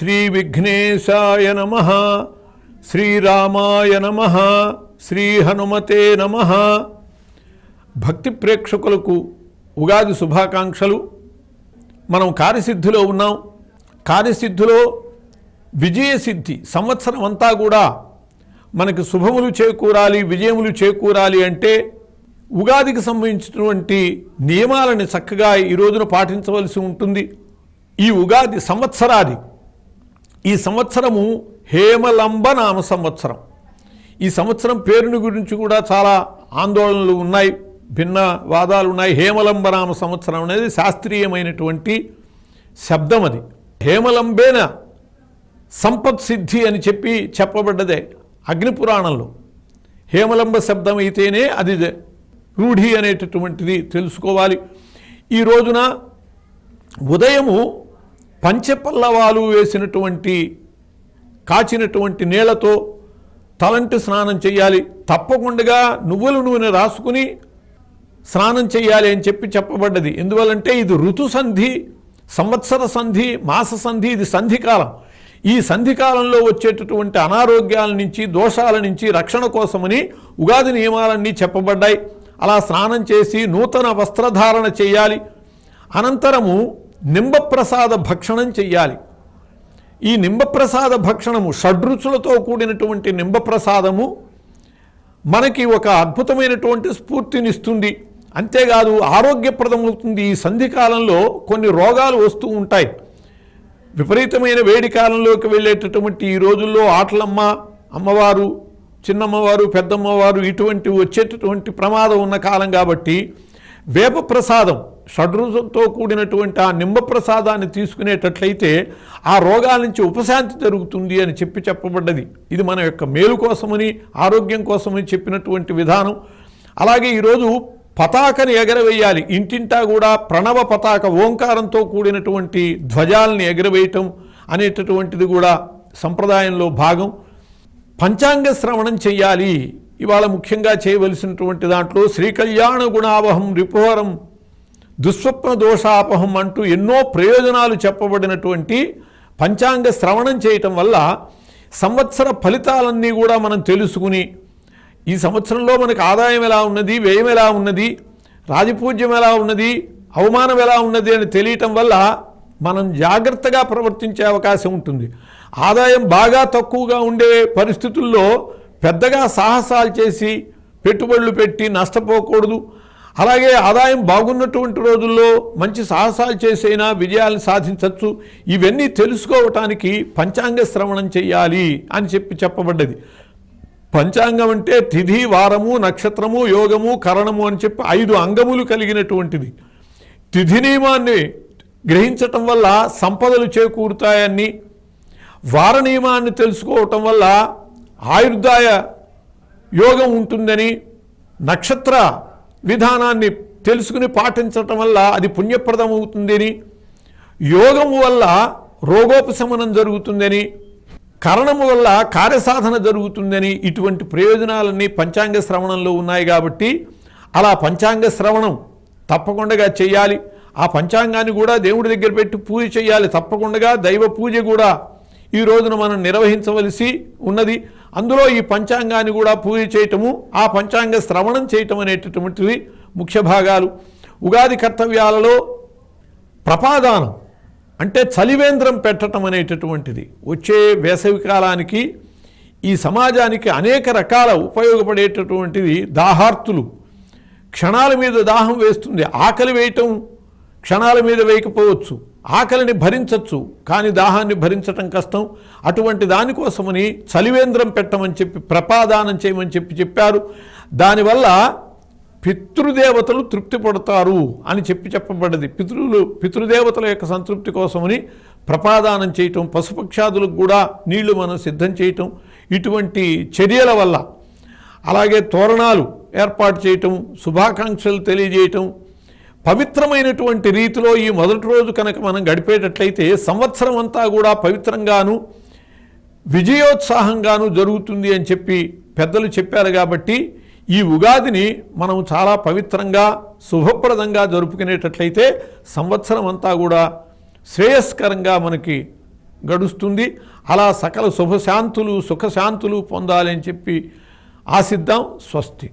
శ్రీ విఘ్నేశాయ నమ శ్రీరామాయ నమ శ్రీ హనుమతే నమ. భక్తి ప్రేక్షకులకు ఉగాది శుభాకాంక్షలు. మనం కార్యసిద్ధిలో ఉన్నాం. కార్యసిద్ధిలో విజయసిద్ధి సంవత్సరం అంతా కూడా మనకి శుభములు చేకూరాలి విజయములు చేకూరాలి అంటే ఉగాదికి సంబంధించినటువంటి నియమాలని చక్కగా ఈ రోజున పాటించవలసి ఉంటుంది. ఈ ఉగాది సంవత్సరాది ఈ సంవత్సరము హేమలంబ నామ సంవత్సరం. ఈ సంవత్సరం పేరుని గురించి కూడా చాలా ఆందోళనలు ఉన్నాయి భిన్న వాదాలు ఉన్నాయి. హేమలంబ నామ సంవత్సరం అనేది శాస్త్రీయమైనటువంటి శబ్దం అది. హేమలంబేన సంపత్ సిద్ధి అని చెప్పి చెప్పబడ్డదే అగ్నిపురాణంలో హేమలంబ శబ్దం అయితేనే అది రూఢి అనేటటువంటిది తెలుసుకోవాలి. ఈ రోజున ఉదయము పంచపల్లవాలు వేసినటువంటి కాచినటువంటి నీళ్ళతో తలంటి స్నానం చేయాలి తప్పకుండా నువ్వుల నూనె రాసుకుని స్నానం చేయాలి అని చెప్పి చెప్పబడ్డది. ఎందువల్లంటే ఇది ఋతు సంధి సంవత్సర సంధి మాస సంధి ఇది సంధికాలం. ఈ సంధికాలంలో వచ్చేటటువంటి అనారోగ్యాల నుంచి దోషాల నుంచి రక్షణ కోసమని ఉగాది నియమాలన్నీ చెప్పబడ్డాయి. అలా స్నానం చేసి నూతన వస్త్రధారణ చేయాలి అనంతరము నింబప్రసాద భక్షణం చెయ్యాలి. ఈ నింబప్రసాద భక్షణము షడ్రుచులతో కూడినటువంటి నింబప్రసాదము మనకి ఒక అద్భుతమైనటువంటి స్ఫూర్తినిస్తుంది. అంతేకాదు ఆరోగ్యప్రదమవుతుంది. ఈ సంధికాలంలో కొన్ని రోగాలు వస్తూ ఉంటాయి. విపరీతమైన వేడి కాలంలోకి వెళ్ళేటటువంటి ఈ రోజుల్లో ఆటలమ్మ అమ్మవారు చిన్నమ్మవారు పెద్దమ్మవారు ఇటువంటి వచ్చేటటువంటి ప్రమాదం ఉన్న కాలం కాబట్టి వేప ప్రసాదం షడ్రుజంతో కూడినటువంటి ఆ నింబ ప్రసాదాన్ని తీసుకునేటట్లయితే ఆ రోగాల నుంచి ఉపశాంతి జరుగుతుంది అని చెప్పి చెప్పబడ్డది. ఇది మన యొక్క మేలు కోసమని ఆరోగ్యం కోసమని చెప్పినటువంటి విధానం. అలాగే ఈరోజు పతాకని ఎగరవేయాలి. ఇంటింటా కూడా ప్రణవ పతాక ఓంకారంతో కూడినటువంటి ధ్వజాలని ఎగరవేయటం అనేటటువంటిది కూడా సంప్రదాయంలో భాగం. పంచాంగ శ్రవణం చెయ్యాలి. ఇవాళ ముఖ్యంగా చేయవలసినటువంటి దాంట్లో శ్రీకళ్యాణ గుణావహం రిపోహరం దుస్వప్న దోషాపహం అంటూ ఎన్నో ప్రయోజనాలు చెప్పబడినటువంటి పంచాంగ శ్రవణం చేయటం వల్ల సంవత్సర ఫలితాలన్నీ కూడా మనం తెలుసుకుని ఈ సంవత్సరంలో మనకు ఆదాయం ఎలా ఉన్నది వ్యయం ఎలా ఉన్నది రాజపూజ్యం ఎలా ఉన్నది అవమానం ఎలా ఉన్నది అని తెలియటం వల్ల మనం జాగ్రత్తగా ప్రవర్తించే అవకాశం ఉంటుంది. ఆదాయం బాగా తక్కువగా ఉండే పరిస్థితుల్లో పెద్దగా సాహసాలు చేసి పెట్టుబడులు పెట్టి నష్టపోకూడదు. అలాగే ఆదాయం బాగున్నటువంటి రోజుల్లో మంచి సాహసాలు చేసైనా విజయాలను సాధించవచ్చు ఇవన్నీ తెలుసుకోవటానికి పంచాంగ శ్రవణం చేయాలి అని చెప్పి చెప్పబడ్డది. పంచాంగం అంటే తిథి వారము నక్షత్రము యోగము కరణము అని చెప్పి ఐదు అంగములు కలిగినటువంటిది. తిథి నియమాన్ని గ్రహించటం వల్ల సంపదలు చేకూరుతాయని వార నియమాన్ని తెలుసుకోవటం వల్ల ఆయుర్దాయ యోగం ఉంటుందని నక్షత్ర విధానాన్ని తెలుసుకుని పాటించటం వల్ల అది పుణ్యప్రదం అవుతుందని యోగము వల్ల రోగోపశమనం జరుగుతుందని కరణము వల్ల కార్యసాధన జరుగుతుందని ఇటువంటి ప్రయోజనాలన్నీ పంచాంగ శ్రవణంలో ఉన్నాయి కాబట్టి అలా పంచాంగ శ్రవణం తప్పకుండా చేయాలి. ఆ పంచాంగాన్ని కూడా దేవుడి దగ్గర పెట్టి పూజ చేయాలి. తప్పకుండా దైవ పూజ కూడా ఈ రోజున మనం నిర్వహించవలసి ఉన్నది. అందులో ఈ పంచాంగాన్ని కూడా పూజ చేయటము ఆ పంచాంగ శ్రవణం చేయటం అనేటటువంటివి ముఖ్య భాగాలు. ఉగాది కర్తవ్యాలలో ప్రపాదానం అంటే చలివేంద్రం పెట్టడం అనేటటువంటిది. వచ్చే వేసవి కాలానికి ఈ సమాజానికి అనేక రకాల ఉపయోగపడేటటువంటిది దాహార్తులు. క్షణాల మీద దాహం వేస్తుంది. ఆకలి వేయటం క్షణాల మీద వేయకపోవచ్చు. ఆకలిని భరించవచ్చు కానీ దాహాన్ని భరించటం కష్టం. అటువంటి దానికోసమని చలివేంద్రం పెట్టమని చెప్పి ప్రపాదానం చేయమని చెప్పి చెప్పారు. దానివల్ల పితృదేవతలు తృప్తి పడతారు అని చెప్పి చెప్పబడ్డది. పితృలు పితృదేవతల యొక్క సంతృప్తి కోసమని ప్రపాదానం చేయటం పశుపక్షాదులకు కూడా నీళ్ళు మనం సిద్ధం చేయటం ఇటువంటి చర్యల వల్ల. అలాగే తోరణాలు ఏర్పాటు చేయటం శుభాకాంక్షలు తెలియజేయటం పవిత్రమైనటువంటి రీతిలో ఈ మొదటి రోజు కనుక మనం గడిపేటట్లయితే సంవత్సరం అంతా కూడా పవిత్రంగాను విజయోత్సాహంగాను జరుగుతుంది అని చెప్పి పెద్దలు చెప్పారు కాబట్టి ఈ ఉగాదిని మనం చాలా పవిత్రంగా శుభప్రదంగా జరుపుకునేటట్లయితే సంవత్సరం అంతా కూడా శ్రేయస్కరంగా మనకి గడుస్తుంది. అలా సకల శుభశాంతులు సుఖశాంతులు పొందాలని చెప్పి ఆశిద్దాం. స్వస్తి.